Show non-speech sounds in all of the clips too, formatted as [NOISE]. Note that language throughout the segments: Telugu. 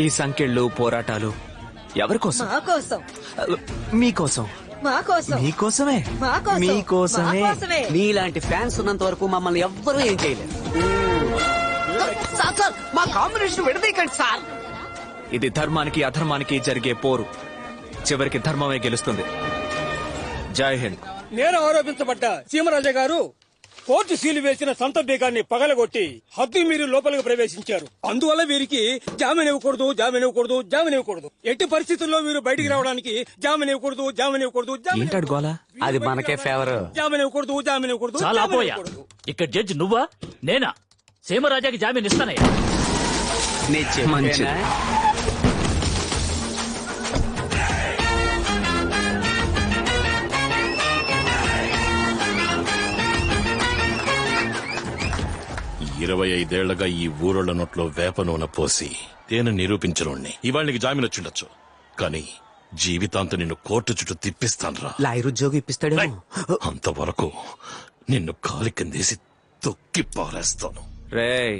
ఈ సంకెళ్ళు పోరాటాలు ఎవరి కోసం మా కోసం మీకోసం. మా కోసం మీకోసమే. మా కోసం మీకోసమే. మా కోసమే నీలాంటి ఫ్యాన్స్ ఉన్నంత వరకు మమ్మల్ని ఎవ్వరూ ఏం చేయలేరు. సార్ సార్ మా కాంబినేషన్ విడదీయకండి సార్. ఇది ధర్మానికి అధర్మానికి జరిగే పోరు. చివరికి ధర్మమే గెలుస్తుంది. జై హింద్. నేను ఆరోపించబడ్డ సీమరాజా గారు కోర్టు సీలు వేసిన సంత బీగాన్ని పగలగొట్టి హద్దు మీరు లోపలికి ప్రవేశించారు. అందువల్ల వీరికి జామీన్ ఇవ్వకూడదు జామీన్ ఇవ్వకూడదు జామీన్ ఇవ్వకూడదు. ఎట్టి పరిస్థితుల్లో మీరు బయటికి రావడానికి జామీన్ ఇవ్వకూడదు జామీన్ ఇవ్వకూడదు జామీన్ ఏంటాడు గోలా? అది మనకే ఫేవర్ జామీన్ ఇవ్వకూడదు జామీన్ ఇవ్వకూడదు చాలా జామీన్ పోయా ఇవ్వకూడదు. ఇక్కడ జడ్జి నువ్వా? నేనా? సీమరాజాకి జామీన్ ఇస్తానయ్యా? మంచిది. ఇరవై ఐదేళ్ళగా ఈ ఊరోళ్ళ నోట్లో వేప నూనె పోసి తేనె నిరూపించనుణ్ణి. ఇవాళ నీకు జామీన్ వచ్చిండొచ్చు కానీ జీవితాంతం నిన్ను కోర్టు చుట్టూ తిప్పిస్తాన్రా. లాయర్ ఉద్యోగం ఇప్పిస్తాడేమో. అంతవరకు నిన్ను కాలి కిందేసి తొక్కి పారేస్తాను. రేయ్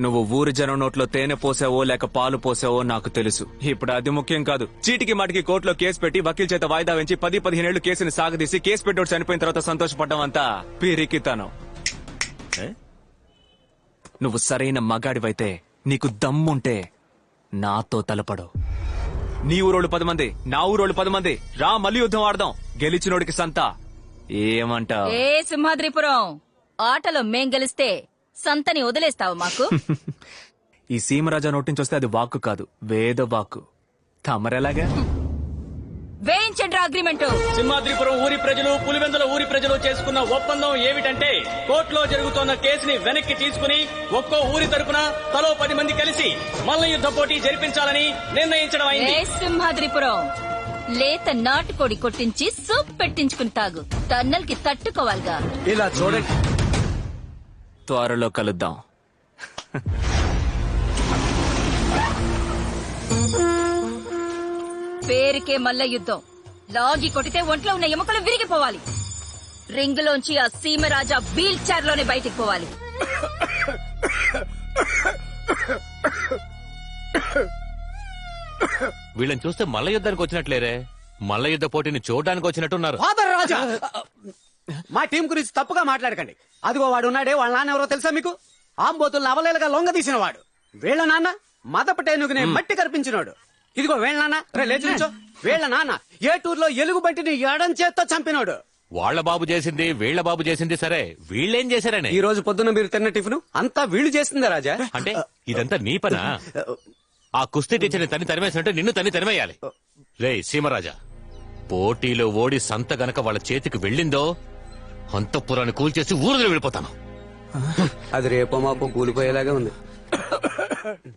నువ్వు ఊరి జనం నోట్లో తేనె పోసావో లేక పాలు పోసావో నాకు తెలుసు. ఇప్పుడు అది ముఖ్యం కాదు. చీటికి మాటికి కోర్టులో కేసు పెట్టి వకీల్ చేత వాయిదా వేయించి పది పదిహేనేళ్ళు కేసుని సాగదీసి కేసు పెట్టోడు చనిపోయిన తర్వాత సంతోషపడ్డం అంతా పీరికితనం? నువ్వు సరైన మగాడివైతే నీకు దమ్ముంటే నాతో తలపడు. నీ ఊరోళ్ళు పది మంది నా ఊరోళ్ళు పది మంది. రా మళ్ళీ యుద్ధం ఆడదాం. గెలిచినోడికి సంత. ఏమంటావ్? ఏ సింహాద్రిపురం ఆటలో మేం గెలిస్తే సంతని వదిలేస్తావు మాకు? [LAUGHS] ఈ సీమరాజా నోటి నుంచి వస్తే అది వాక్కు కాదు వేద వాక్కు తమరెలాగా? [LAUGHS] వేయించండి అగ్రిమెంట్. సింహాద్రిపురం ఊరి ప్రజలు పులివెందుల ఊరి ప్రజలు చేసుకున్న ఒప్పందం ఏమిటంటే కోర్టులో జరుగుతున్న కేసుని వెనక్కి తీసుకుని ఒక్కో ఊరి తరపున తలో పది మంది కలిసి మల్ల యుద్ధ పోటీ జరిపించాలని నిర్ణయించడం అయింది. సింహాద్రిపురం? లేత నాటుకోడి కొట్టించి సూప్ పెట్టించుకుని తాగు. టన్నల్కి తట్టుకోవాలిగా. ఇలా చూడండి. త్వరలో కలుద్దాం. పేరుకే మల్ల యుద్ధం. లాగి కొట్టితే ఒంట్లో ఉన్న ఎముకలు విరిగిపోవాలి. రింగులోంచి ఆ సీమరాజా వీల్ చైర్లోనే బయటికి పోవాలి. వీళ్ళని చూస్తే మల్ల యుద్ధానికి వచ్చినట్లేరే. మల్ల యుద్ధ పోటీని చూడడానికి వచ్చినట్టున్నారు. ఫాదర్ రాజా! మా టీం గురించి తప్పుగా మాట్లాడకండి. అదిగో వాడు ఉన్నాడే వాళ్ళ నాన్న ఎవరో తెలుసా మీకు? ఆంబోతులు అవలేలుగా లొంగ తీసినవాడు వీళ్ళ నాన్న మదపటేనుగునే మట్టి కనిపించినాడు ఇదిగో వీళ్ళ నాన్న రే లేచి నిల్చో. వీళ్ళ నాన్న ఏ టూర్లో ఎలుగు బంటిని ఎడం చేత్తో చంపినాడు. వాళ్ళ బాబు చేసింది వీళ్ళ బాబు చేసింది సరే వీళ్ళేం చేశారని? ఈ రోజు పొద్దున్న మీరు తిన్న టిఫిన్ అంతా వీళ్ళు చేసిందే రాజా? అంటే ఇదంతా నీ పనా? ఆ కుస్తీ టీచర్ని తని తరిమేసినట్టు నిన్ను తని తరిమేయాలి. రే సీమరాజా పోటీలో ఓడి సంత గనక వాళ్ళ చేతికి వెళ్ళిందో అంతఃపురాన్ని కూల్చేసి ఊరులో వెళ్ళిపోతాను. అది రేపో మాపో కూలిపోయేలాగా ఉంది.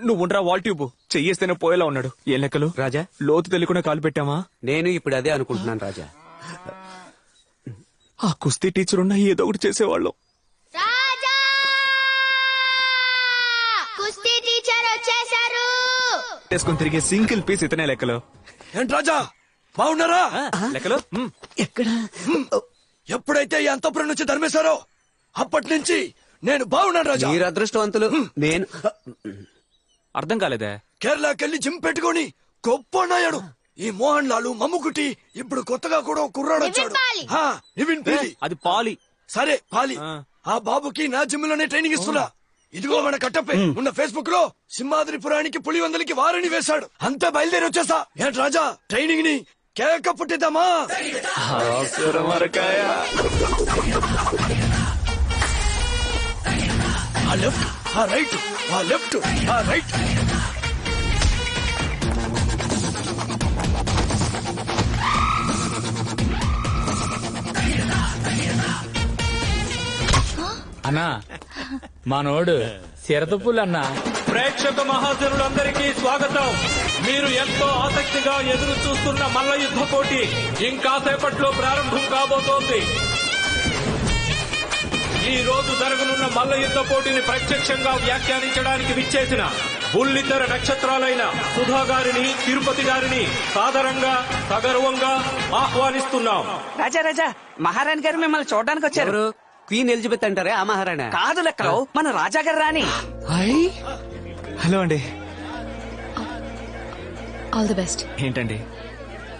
నువ్వు ఉండరా వాల్ ట్యూబ్. చెయ్యేస్తేనే పోయేలా ఉన్నాడు. ఏ లెక్కలు? రాజా? లోతు తెలియకుండా కాలు పెట్టామా? నేను ఇప్పుడు అదే అనుకుంటున్నాను రాజా. ఆ కుస్తీ టీచర్ ఉన్నా ఏదో ఒకటి చేసేవాళ్ళం. రాజా! కుస్తీ టీచర్ వచ్చేసారు వేసుకుని తిరిగే సింగిల్ పీస్ ఇతనే లెక్కలు. ఏంటి రాజా? బాగున్నారా? లెక్కలు? మ్. ఎప్పుడైతే ఈ అంతపురం నుంచి ధర్మేశారో అప్పటి నుంచి నేను బాగున్నాను రాజా. మీరు అదృష్టవంతులు. నేను అర్థం కాలేదే? కేరళకెళ్ళి జిమ్ పెట్టుకొని గొప్ప నాయాడు. ఈ మోహన్ లాలు మమ్ముకుటి ఇప్పుడు కొత్తగా కూడా కుర్రాడు వచ్చాడు. హా, నివిన్ పాలి. అది పాలి. సరే పాలి. ఆ. బాబుకి నా జిమ్లోనే ట్రైనింగ్ ఇస్తున్నా. ఇదిగో మన కట్టప్పే. ఉన్న ఫేస్బుక్లో సింహాద్రిపురానికి పులివందలకి వారిని వేశాడు. అంతా బయలుదేరి వచ్చేసా ఏంటి రాజా ట్రైనింగ్ని కేక పుట్టిద్దామా? ఆ లెఫ్ట్. ఆ రైట్ ఆ లెఫ్ట్ ఆ రైట్. అన్నా మనోడు సిరతపుల్ అన్నా. ప్రేక్షక మహాజనులందరికీ స్వాగతం. మీరు ఎంతో ఆసక్తిగా ఎదురు చూస్తున్న మల్ల యుద్ధ పోటీ ఇంకాసేపట్లో ప్రారంభం కాబోతోంది. ఈ రోజు జరగనున్న మల్ల యుద్ధ పోటీని ప్రత్యక్షంగా వ్యాఖ్యానించడానికి విచ్చేసిన బుల్లితెర నక్షత్రాలైన సుధా గారిని తిరుపతి గారిని సాదరంగా సగర్వంగా ఆహ్వానిస్తున్నాం. రాజా రాజా మహారాణి గారు మిమ్మల్ని చూడడానికి వచ్చారు. క్వీన్ ఎలిజబెత్ అంటారే ఆ మహారాణా? కాదు లెక్కలో మన రాజా గారు రాని హలో అండి. ఆల్ ది బెస్ట్ ఏంటండి?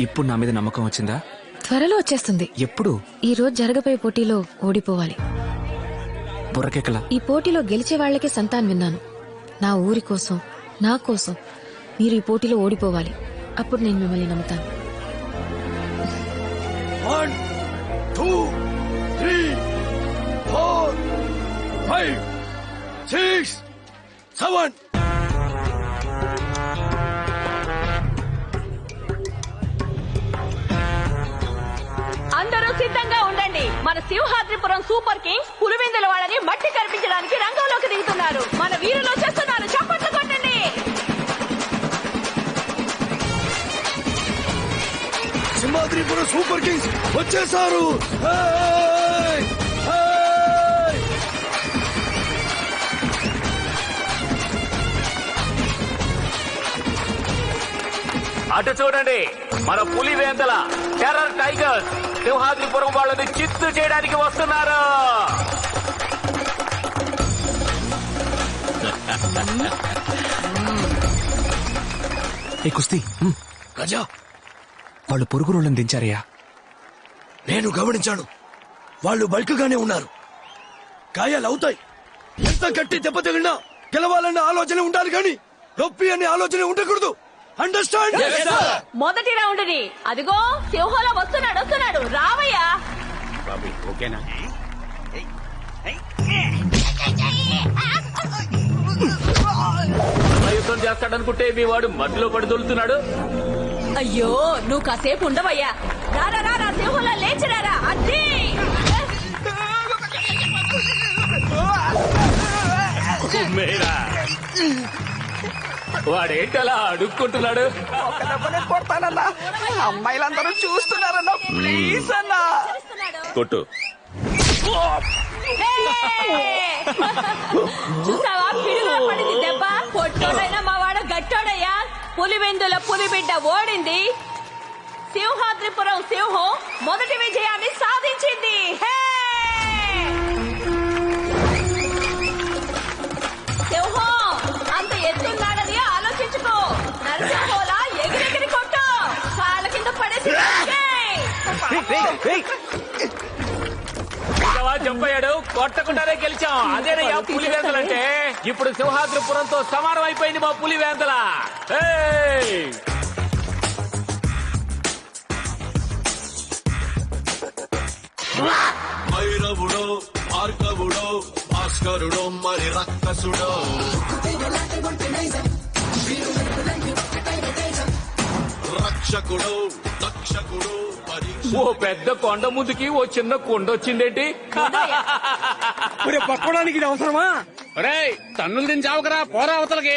ఇప్పుడు నా మీద నమ్మకం వచ్చిందా? త్వరలో వచ్చేస్తుంది. ఎప్పుడు? ఈ రోజు జరగబోయే పోటీలో ఓడిపోవాలి. బుర్రకెక్కల? ఈ పోటీలో గెలిచే వాళ్ళకే సంతాన్ విన్నాను. నా ఊరి కోసం నా కోసం మీరు ఈ పోటీలో ఓడిపోవాలి. అప్పుడు నేను మిమ్మల్ని నమ్ముతాను. One two three four five six seven. ఉండండి మన సింహాద్రిపురం సూపర్ కింగ్స్ పులివెందుల వాళ్ళని మట్టి కనిపించడానికి రంగంలోకి దిగుతున్నారు. మన వీరులు చేస్తున్నారు చప్పట్లు కొట్టండి. సింహాద్రిపురం సూపర్ కింగ్స్ వచ్చేసారు! అటు చూడండి. మన పులి వేందల టెర్రర్ టైగర్స్ సింహాద్రిపురం వాళ్ళని చిత్తు చేయడానికి వస్తున్నారు. ఏ కుస్తీ. గజా! వాళ్ళు పొరుగు రోళ్ళని దించారయ్యా. నేను గమనించాను. వాళ్ళు బల్క్ గానే ఉన్నారు. గాయాలు అవుతాయి. ఎంత గట్టి దెబ్బ తగిలినా గెలవాలన్న ఆలోచన ఉండాలి కానీ నొప్పి అనే ఆలోచన ఉండకూడదు. అండర్స్టాండ్ మొదటి రౌండ్ని అదిగో సింహంలో వస్తున్నాడు వస్తున్నాడు. రావయ్యా. ఓకేనా? యుద్ధం చేస్తాడనుకుంటే మీ వాడు మధ్యలో పడి దొలుతున్నాడు? అయ్యో నువ్వు కాసేపు ఉండవయ్యా. రారా రారా సింహంలో లేచిరారా. అద్దీ! మేరా. వాడేంటలా అడుక్కుంటున్నాడు? కొడతానన్నా. అమ్మాయిలందరూ చూస్తున్నారన్నా. ప్లీజ్ అన్నా. కొట్టు. చూసావా? పిడుగులో పడింది దెబ్బ. పొట్టోడైనా మా వాడు గట్టోడయ్యా. పులివెందుల పులిబిడ్డ ఓడింది. సింహాద్రిపురం సింహం మొదటి విజయాన్ని సాధించింది. హే! చెప్పాడు కొట్టకుండానే గెలిచాం. అదేనయ్యా పులి వేందలంటే ఇప్పుడు సింహాద్రిపురంతో సమానం అయిపోయింది మా పులి వేందల ఏయ్! భైరవుడో భాస్కరుడో మరి రక్కసుడో. రక్షకుడో రక్షకుడో పరీక్ష ఓ పెద్ద కొండ ముందుకి ఓ చిన్న కొండ వచ్చిందేంటి? పట్టుకోవడానికి ఇది అవసరమా? రేయ్ తన్నులు తిని చావకరా పోరా అవతలకి.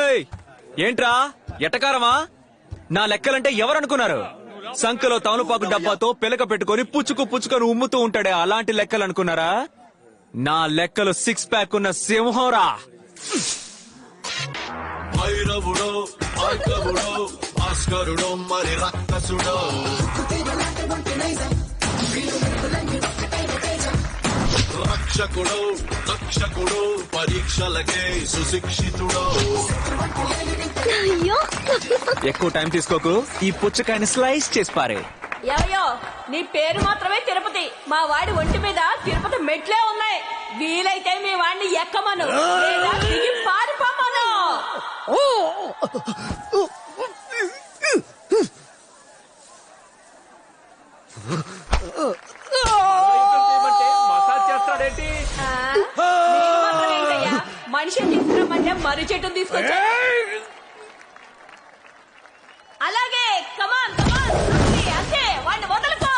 ఏయ్ ఏంట్రా? ఎటకారమా? నా లెక్కలంటే ఎవరనుకున్నారు? సంఖలో తమలపాకు డబ్బాతో పిలక పెట్టుకొని పుచ్చుకు పుచ్చుకొని ఉమ్ముతూ ఉంటాడే అలాంటి లెక్కలు అనుకున్నారా నా లెక్కలు సిక్స్ ప్యాక్ ఉన్న సింహంరా. భైరవుడో భార్గవుడో భాస్కరుడో మరి రక్కసుడో. రక్షకుడో రక్షకుడో పరీక్షలకే సుశిక్షితుడో. ఎక్కువ టైం తీసుకోకు. ఈ పుచ్చకాయని స్లైస్ చేసి పారే. ఏవయ్యో నీ పేరు మాత్రమే తిరుపతి. మా వాడి ఒంటి మీద తిరుపతి మెట్లే ఉన్నాయి. వీలైతే మీ వాడిని ఎక్కమను. లేదా మనిషిని తీసుకురమ్మంటే మర్రి చెట్టు తీసుకొచ్చా? అలాగే కమాన్ కమాన్ అంతే వాడిని వదలుకో!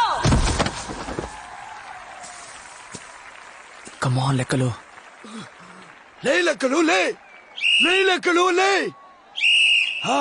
కమాన్ లెక్కలు. లే లెక్కలు లే! లే లెక్కలు లే! ఆ,